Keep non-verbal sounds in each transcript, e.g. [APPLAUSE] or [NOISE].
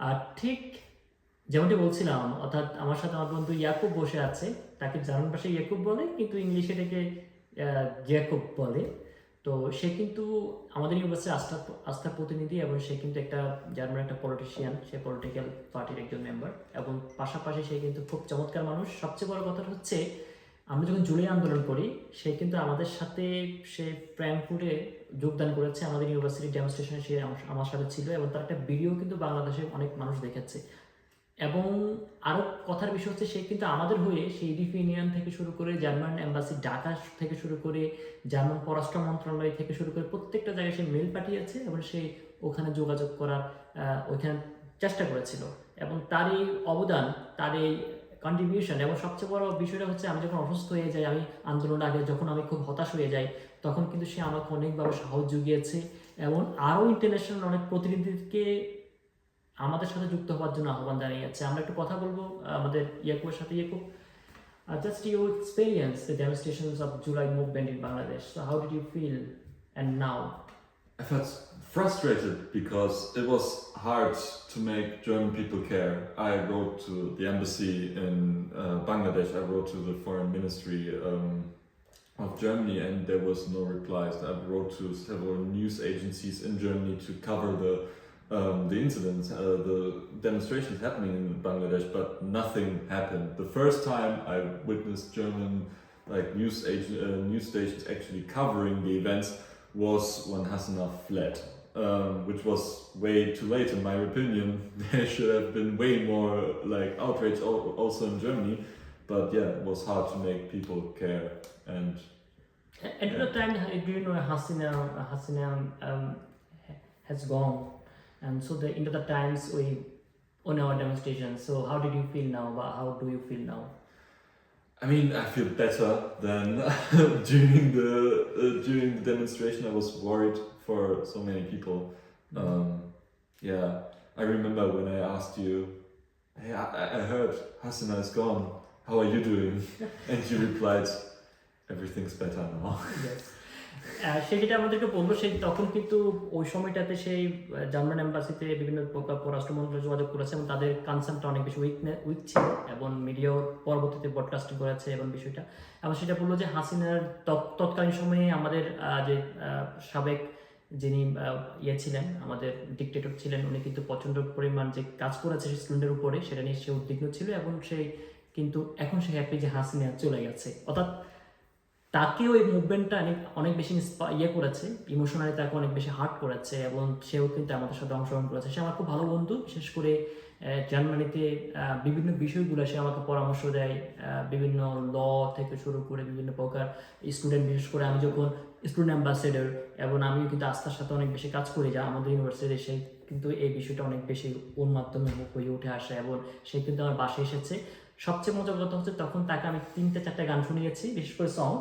আর ঠিক যেমনটি বলছিলাম অর্থাৎ আমার সাথে আমার বন্ধু ইয়াকুব বসে আছে তাকে জার্মান ভাষায় ইয়াকুব বলে কিন্তু ইংলিশে এটাকে আহ, জ্যাকুব বলে। তো সে কিন্তু আমাদের ইউনিভার্সিটির আস্থা আস্থার প্রতিনিধি এবং সে কিন্তু একটা জার্মান একটা পলিটিশিয়ান সে পলিটিক্যাল পার্টির একজন মেম্বার এবং পাশাপাশি সে কিন্তু খুব চমৎকার মানুষ। সবচেয়ে বড় কথা হচ্ছে আমরা যখন জুলাই আন্দোলন করি, সে কিন্তু আমাদের সাথে সে ফ্র্যাঙ্কফুটে যোগদান করেছে আমাদের ইউনিভার্সিটি ডেমনস্ট্রেশনে সে আমার সাথে ছিল এবং তার একটা ভিডিও কিন্তু বাংলাদেশে অনেক মানুষ দেখেছে। এবং আরও কথার বিষয় হচ্ছে, সে কিন্তু আমাদের হয়ে সেই ইউরোপ ইউনিয়ন থেকে শুরু করে জার্মান এম্বাসি ঢাকা থেকে শুরু করে জার্মান পররাষ্ট্র মন্ত্রণালয় থেকে শুরু করে প্রত্যেকটা জায়গায় সে মেল পাঠিয়েছে এবং সে ওখানে যোগাযোগ করার ওইখানে চেষ্টা করেছিল। এবং তার এই অবদান, তার এই কন্ট্রিবিউশন এবং সবচেয়ে বড় বিষয়টা হচ্ছে আমি যখন অসুস্থ হয়ে যাই, আমি আন্দোলন আগে যখন আমি খুব হতাশ হয়ে যাই, তখন কিন্তু সে আমাকে অনেকভাবে সাহস জুগিয়েছে এবং আরও ইন্টারন্যাশনাল অনেক প্রতিনিধিকে আমাদের সাথে যুক্ত হওয়ার জন্য আহ্বান জানিয়েছে। আমরা একটু কথা বলব আমাদের ইয়াকুবের সাথে Yakub just you experience the demonstrations of July movement in Bangladesh how did you feel and now I felt frustrated because it was hard to make German people care. I wrote to the embassy in uh, Bangladesh, I wrote to the foreign ministry um, of Germany, and there was no replies. I wrote to several news agencies in Germany to cover the um, the incidents, uh, the demonstrations happening in Bangladesh, but nothing happened. The first time I witnessed German like news ag- uh, news stations actually covering the events was when Hassanah fled, um, which was way too late in my opinion. [LAUGHS] There should have been way more like outrage also in Germany, but yeah, it was hard to make people care. And At the time, do you know Hasina, Hasina um, has gone, and so the into the times we on our demonstration. So how did you feel now? How do you feel now? I mean, I feel better than [LAUGHS] during the uh, during the demonstration. I was worried for so many people. Um, yeah, I remember when I asked you, "Hey, I, I heard Hasina is gone. How are you doing?" [LAUGHS] And you replied, "Everything's better now." Yes. সে যেটা আমাদেরকে বলল সেই তখন কিন্তু ওই সময়টাতে সেই জার্মান এম্বাসিতে বিভিন্ন প্রকার পররাষ্ট্র মন্ত্রণালয় যোগাযোগ করেছে এবং তাদের কনসার্নটা অনেক বেশি উইক উইক ছিল এবং মিডিয়াও পরবর্তীতে ব্রডকাস্টিং করেছে এবং বিষয়টা। এবং সেটা বলল যে হাসিনার তৎকালীন সময়ে আমাদের যে সাবেক যিনি ইয়ে ছিলেন, আমাদের ডিকটেটর ছিলেন, উনি কিন্তু প্রচণ্ড পরিমাণ যে কাজ করেছে স্টুডেন্টের উপরে, সেটা নিয়ে সে উদ্বিগ্ন ছিল এবং সেই কিন্তু এখন সে হ্যাপি যে হাসিনা চলে গেছে। অর্থাৎ তাকে ওই মুভমেন্টটা অনেক অনেক বেশি ইয়ে করেছে ইমোশনালি তাকে অনেক বেশি হার্ট করেছে এবং সেও কিন্তু আমাদের সাথে অংশগ্রহণ করেছে। সে আমার খুব ভালো বন্ধু, বিশেষ করে জার্মানিতে বিভিন্ন বিষয়গুলো সে আমাকে পরামর্শ দেয় বিভিন্ন ল থেকে শুরু করে বিভিন্ন প্রকার স্টুডেন্ট বিশেষ করে আমি যখন স্টুডেন্ট অ্যাম্বাসেডর এবং আমিও কিন্তু আস্থার সাথে অনেক বেশি কাজ করি, যা আমাদের ইউনিভার্সিটি সেই কিন্তু এই বিষয়টা অনেক বেশি ওর মাধ্যমে হয়ে উঠে আসে এবং সে কিন্তু আমার বাসায় এসেছে। সবচেয়ে মজার কথা হচ্ছে তখন তাকে আমি তিনটে, চারটে গান শুনিয়েছি, বিশেষ করে সং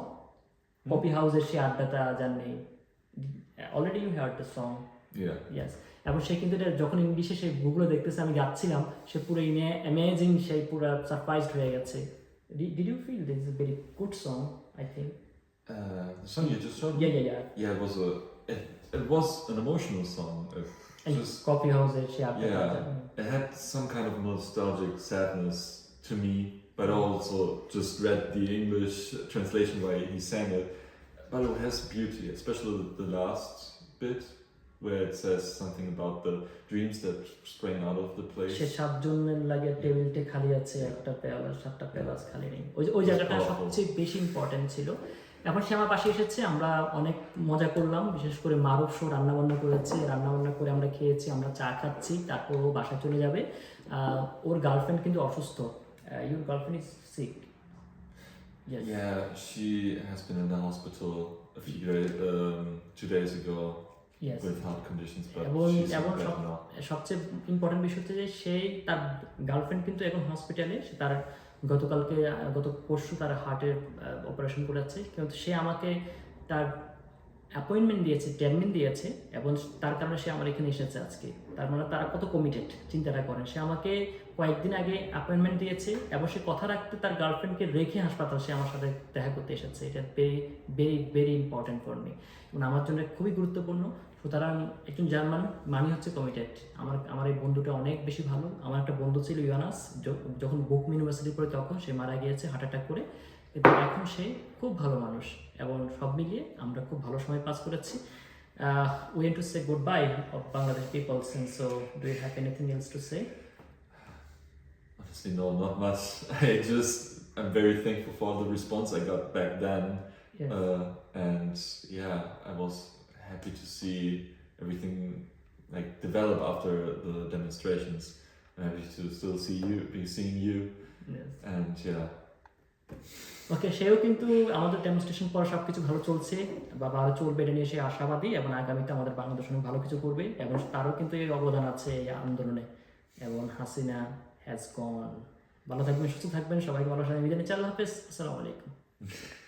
কপি হাউসের সেই আড্ডাটা জানি already you heard the song yeah. Yes এবং সে কিন্তু এটা যখন ইংলিশে সে গুগলে দেখতেছে আমি গাচ্ছিলাম সে পুরো অ্যামেজিং সেই পুরো সারপ্রাইজড হয়ে গেছে did you feel this is very good song I think Uh, the song you just showed me. Yeah yeah yeah Yeah, it was a. It, it was an emotional song. It just coffee হাউসের সেই আড্ডাটা Yeah. It had some kind of nostalgic sadness to me, but also just read the English translation why he sang it. But has beauty, especially the last bit where it says something about the dreams that sprang out of the সে সাতজনের লাগে টেবিলটা খালি আছে একটা পেয়ালা সাতটা পেয়ালাস খালি নেই। ওই ওই জায়গাটা. সবচেয়ে বেশি ইম্পর্টেন্ট ছিল। এখন সে আমার পাশে এসেছে আমরা অনেক মজা করলাম বিশেষ করে মারুফ শো রান্না বান্না করেছে। রান্না করে আমরা খেয়েছি আমরা চা খাচ্ছি তারপর ও বাসায় চলে যাবে। ওর গার্লফ্রেন্ড কিন্তু অসুস্থ। Your girlfriend is sick Yeah, she has been in the hospital a few days, um, two days ago yes with heart conditions, but এবং she's এবং better সব- now. সবচেয়ে ইম্পর্টেন্ট বিষয় হচ্ছে যে সে তার গার্লফ্রেন্ড কিন্তু এখন হসপিটালে সে তার গতকালকে আহ, গত পরশু তার হার্টের অপারেশন করেছে। কিন্তু সে আমাকে তার অ্যাপয়েন্টমেন্ট দিয়েছে টার্মিন দিয়েছে, এবং তার কারণে সে আমার এখানে এসেছে আজকে। তার মানে তারা কত কমিটেড চিন্তাটা করেন। সে আমাকে কয়েকদিন আগে অ্যাপয়েন্টমেন্ট দিয়েছে, এবং সে কথা রাখতে তার গার্লফ্রেন্ডকে রেখে হাসপাতাল সে আমার সাথে দেখা করতে এসেছে। এটা very very very important for me এবং আমার জন্য খুবই গুরুত্বপূর্ণ। সুতরাং একজন জার্মান মানে হচ্ছে কমিটেড আমার আমার এই বন্ধুটা অনেক বেশি ভালো। আমার একটা বন্ধু ছিল ইউনাস যখন বুকম ইউনিভার্সিটি পড়ে তখন সে মারা গিয়েছে হার্ট অ্যাটাক করে। কিন্তু এখন সে খুব ভালো মানুষ, এবং মিলিয়ে আমরা খুব ভালো সময় পাস করেছি we and to say goodbye of Bangladesh people seen so do you have anything else to say Honestly, no, not much. [LAUGHS] I just I'm very thankful for the response I got back then, Yes. uh, and yeah, I was happy to see everything like develop after the demonstrations. I'm happy to still see you, be seeing you, Yes. and yeah, ওকে সেও কিন্তু আমাদের demonstration পর সব কিছু ভালো চলছে বা ভালো চলবে এটা নিয়ে সে আশাবাদী এবং আগামীতে আমাদের বাংলাদেশ অনেক ভালো কিছু করবে এবং তারও কিন্তু এই অবদান আছে এই আন্দোলনে। এবং হাসিনা হ্যাজ গন ভালো থাকবেন, সুস্থ থাকবেন, সবাইকে ভালো সাথে মিজানি চাল্লাহ হাফেজ। আসসালামু আলাইকুম।